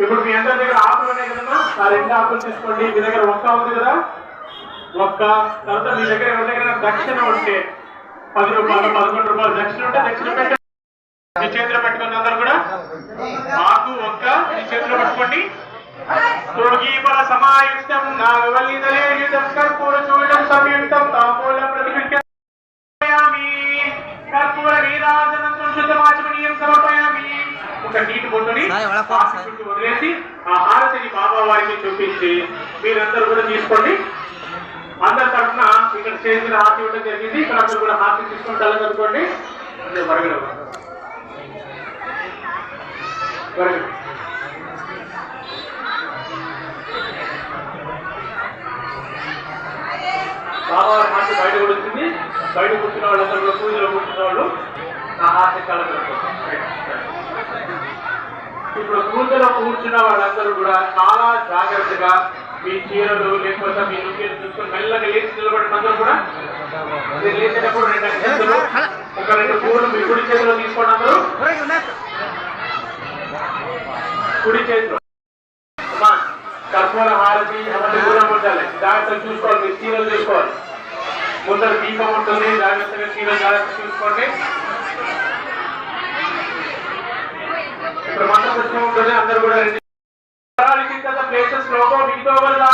ఇప్పుడు మీ అందరి దగ్గర ఆకులు ఉన్నాయి కదమ్మా? ఆ రెండు ఆకులు తీసుకోండి. మీ దగ్గర ఒక్క ఉంది కదా? ఒక్క. తర్వాత మీ దగ్గర ఎవరి దగ్గర దక్షిణ ఉంటే పది రూపాయలు పదకొండు రూపాయలు దక్షిణ ఉంటే దక్షిణ పెట్టండి. మీ చేతిలో పెట్టుకున్న అందరు కూడా? ఆకు ఒక్క. మీ చేతిలో పట్టుకోండి. తోగీబల సమాయుక్తం నాగవల్లిదలేయుతం కర్పూర చూడం సంయుక్తం తాపో వదిలేసి ఆ హారతిని బాబా వారికి చూపించి మీరందరూ కూడా తీసుకోండి. అందరి తరఫున ఇక్కడ స్టేజ్ మీద హారతి ఇవ్వడం జరిగింది. ఇక్కడ అందరూ కూడా హారతి తీసుకుంటే అనుకోండి. బాబావారి మాట బయట కూడా వచ్చింది. బయట కూర్చున్న వాళ్ళందరూ కూడా పూజలో కూర్చున్న వాళ్ళు ఆ హాస్య కళకు ఇప్పుడు పూజలో కూర్చున్న వాళ్ళందరూ కూడా చాలా జాగ్రత్తగా మీ చీరలు లేకపోతే మీ లుంగీలు చూసుకొని మెల్లగా లేచి నిలబడిన అందరూ కూడా మీరు లేచేటప్పుడు రెండు అక్షంతలు ఒక రెండు పూలు మీ కుడి చేతిలో తీసుకోండి అందరూ. కుడి చేతిలో. కర్పూర హారతి అవన్నీ దూరం ఉండాలి జాగ్రత్తగా చూసుకోవాలి మీరు చీరలు చూసుకోవాలి ముందర దీపం ఉంటుంది జాగ్రత్తగా చీరలు జాగ్రత్తగా చూసుకోండి. ఇప్పుడు మంత్రం ఉంటుంది అందరూ కూడా రెడీ ప్లేసెస్ లోకో విహితో వల్ల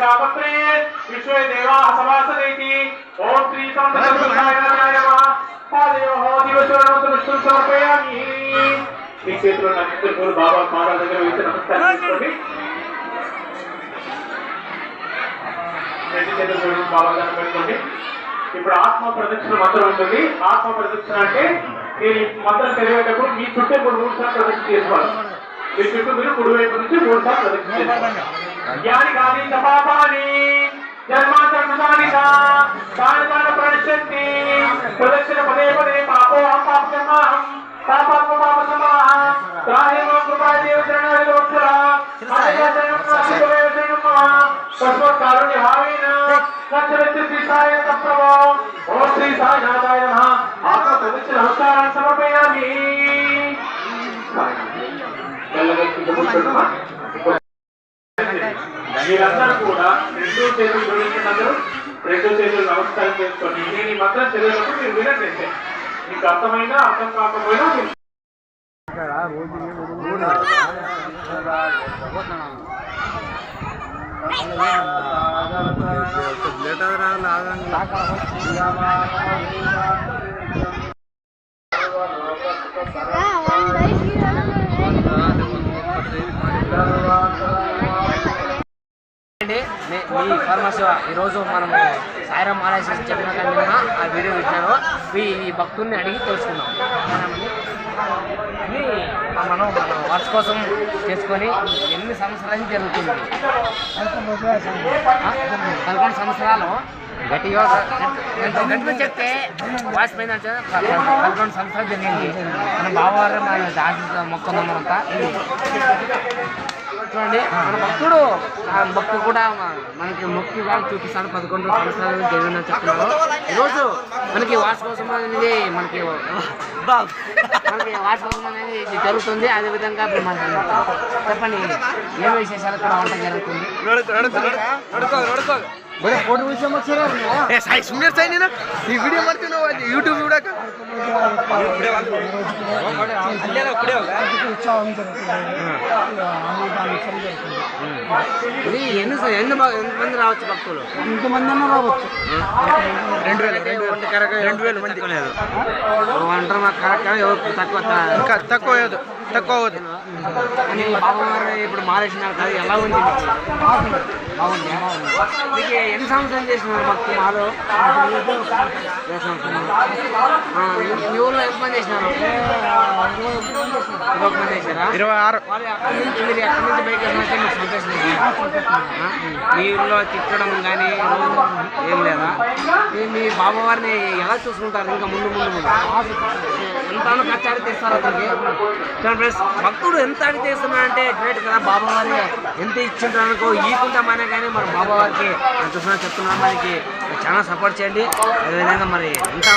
కాపత్రే విశ్వే ఓం శ్రీ సంతసాయ దివచరణం సమర్పయామి మీ చేతిలో బాబా దగ్గర వేసి నమస్కారం చేసుకోండి బాబా పెట్టుకోండి. ఇప్పుడు ఆత్మ ప్రదక్షిణ మంత్రం ఉంటుంది. ఆత్మ ప్రదక్షిణ అంటే ఈ మంత్రం తెలివేటప్పుడు మీ చుట్టూ ఇప్పుడు మూడు సార్లు ప్రదక్షిణ చేసుకోవాలి మీ చుట్టూ మీరు కుడి వైపు నుంచి మూడు సార్లు ప్రదక్షిణ చేసుకోవాలి జ్ఞాని కాని తపాపాని జన్మాంతర్మదాని కాని కాన ప్రణశ్యంతి ప్రదక్షిణ పదే పదే పాపో పాపమాహం పాపాత్మ పాప సమాహం త్రాహేమ కృపా దేవ శరణాయోక్షర తస్మత్కారుణ్య భావేన లక్షరస్య శ్రీ సాయ ఆత్మ ప్రదక్షిణ నమస్కారాన్ని మీరందరూ కూడా రెండు చేతులు జోడించినందరూ రెండు చేతులు నమస్కారం చేసుకోండి నేను ఈ చదివినప్పుడు మీరు వినట్లయితే మీకు అర్థమైనా అర్థం కాకపోయినా మీరు రాగా మీ ఫార్మసీ ఈరోజు మనము సాయిరాం ఆలయస్ చెప్పిన నిన్న ఆ వీడియో విన్నాను మీ ఈ భక్తుల్ని అడిగి తెలుసుకున్నాం మనం మనం మన వర్క్ కోసం చేసుకొని ఎన్ని సంవత్సరాలు జరుగుతుంది? పదకొండు సంవత్సరాలు. గట్టిగా గట్టి- గట్టిగా చెప్తే అంటే ప- పదకొండు సంవత్సరాలు జరిగింది. మన బావవారు మన ఆశీస్ మొక్కుందాం మనంతా చూడండి మన భక్తుడు ఆ భక్తుడు కూడా మనకి మొక్కి వాళ్ళు చూపిస్తాడు. పదకొండు సంవత్సరాలు జరిగిందని చెప్తున్నారు ఈరోజు మనకి వాష్ కోసం అనేది మనకి మనకి వాష్ కోసం అనేది జరుగుతుంది. అదే విధంగా ఇప్పుడు మనకి చెప్పండి ఏం విశేషాలు ఇక్కడ వంట జరుగుతుంది? ಏ ಸಾಯಿ ಸುಮ್ಮನೆ ಸಾಯಿ ನೀನು ಈ ವಿಡಿಯೋ ಮಾಡ್ತೀವಿ ನಾವು ಅಲ್ಲಿ ಯೂಟ್ಯೂಬ್ ನೋಡಕ ఇది ఎన్ని ఎన్ని భ- ఎంతమంది రావచ్చు భక్తులు ఇంతమంది అన్న రావచ్చు రెండు వేలు రెండు వేలు రెండు వేలు మంది అంటారు మాకు కరెక్ట్ ఎవరు తక్కువ త- ఇంకా తక్కువ అవ్వదు తక్కువ బాబుగారు ఇప్పుడు మారేసినారు కదా ఎలా ఉంది? మీకు? బాగుంది. మీకు ఎన్ని సంవత్సరాలు చేసినారు భక్తి మాలో ఏ సంవత్సరం? మీ ఊళ్ళో ఎంతమంది చేసినారు? ఇరవై ఆరు. మీరు ఎక్కడి నుంచి బయట వేసినారంటే మీకు సంతోషం? మీ ఊళ్ళో తిట్టడం కానీ ఏం లేదా? మీ బాబావారిని ఎలా చూసుకుంటారు? ఇంకా ముందు ముందు ముందు. ఎంత ఖర్చు అడిగి తెస్తారు అతనికి? ఫ్రెండ్స్ భక్తుడు ఎంత అడిగి తెస్తున్నా అంటే గ్రేట్ కదా బాబావారి ఎంత ఇచ్చింటారు అనుకో ఈకుంటామనే కానీ మరి బాబావారికి చూస్తున్నా చెప్తున్నా మనకి చాలా సపోర్ట్ చేయండి. అదేవిధంగా మరి ఎంత